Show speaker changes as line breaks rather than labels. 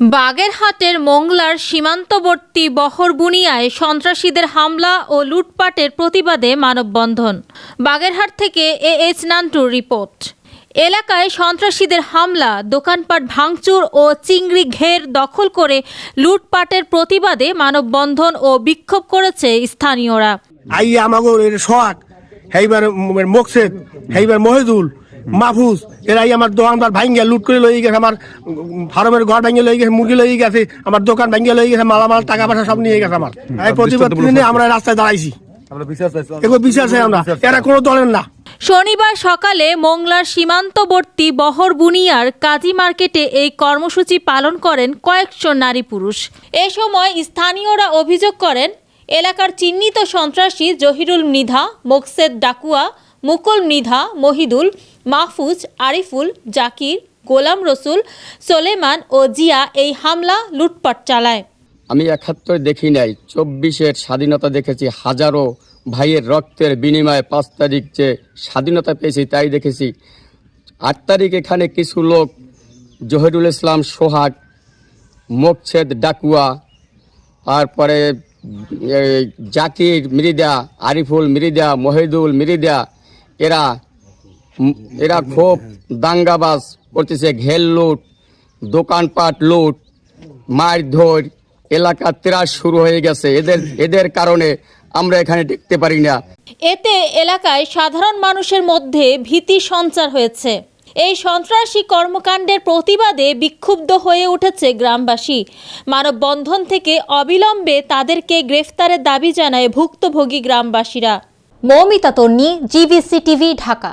বাগেরহাটের মোংলার সীমান্তবর্তী বহরবুনিয়ায় সন্ত্রাসীদের হামলা ও লুটপাটের প্রতিবাদে মানববন্ধন। বাগেরহাট থেকে এ এইচ নান্টুর রিপোর্ট। এলাকায় সন্ত্রাসীদের হামলা, দোকানপাট ভাঙচুর ও চিংড়ি ঘের দখল করে লুটপাটের প্রতিবাদে মানববন্ধন ও বিক্ষোভ করেছে স্থানীয়রা।
আই সোহাগ, হেইবার মকসেদ, হেইবার মহিদুল মাহফুজ এরাই আমার দোকানদার ভাঙ্গিয়া লুট করে লই গেছে আমার ফার্মের ঘর ভাঙ্গে লই গেছে মুরগি লই গেছে আমার দোকান ভাঙ্গে লই গেছে মালামাল টাকা পয়সা সব নিয়ে গেছে আমার। এই প্রতিবাদ দিনে আমরা রাস্তায় দাঁড়াইছি।
আমরা বিশ্বাস চাইছি
এগুলো বিশ্বাস আমরা। এরা কোনো দলের না।
শনিবার সকালে মোংলার সীমান্তবর্তী বহরবুনিয়ার কাজী মার্কেটে এই কর্মসূচি পালন করেন কয়েকজন নারী পুরুষ। এ সময় স্থানীয়রা অভিযোগ করেন এলাকার চিহ্নিত সন্ত্রাসী জহিরুল মৃধা মোকসেদ ডাকুয়া মুকুল মৃধা, মহিদুল, মাহফুজ, আরিফুল, জাকির, গোলাম রসুল, সোলেমান ও জিয়া এই হামলা লুটপাট চালায়।
আমি একাত্তর দেখি নাই, চব্বিশের স্বাধীনতা দেখেছি, হাজারো ভাইয়ের রক্তের বিনিময়ে পাঁচ তারিখ যে স্বাধীনতা পেয়েছি তাই দেখেছি। আট তারিখ এখানে কিছু লোক, জহিরুল ইসলাম, সোহাগ, মোকছেদ ডাকুয়া, তারপরে জাকির মৃদা আরিফুল মৃদা মহিদুল মৃদা এরা এরা খুব দাঙ্গাবাজ, করতেছে ঘেল লুট, দোকানপাট লুট মারধর এলাকা ত্রাস শুরু হয়ে গেছে। এদের এদের কারণে আমরা এখানে দেখতে পারি না।
এতে এলাকায় সাধারণ মানুষের মধ্যে ভীতি সঞ্চার হয়েছে। এই সন্ত্রাসী কর্মকাণ্ডের প্রতিবাদে বিক্ষুব্ধ হয়ে উঠেছে গ্রামবাসী। মানববন্ধন থেকে অবিলম্বে তাদেরকে গ্রেফতারের দাবি জানায় ভুক্তভোগী গ্রামবাসীরা।
Moumita Tonni GBC TV Dhaka.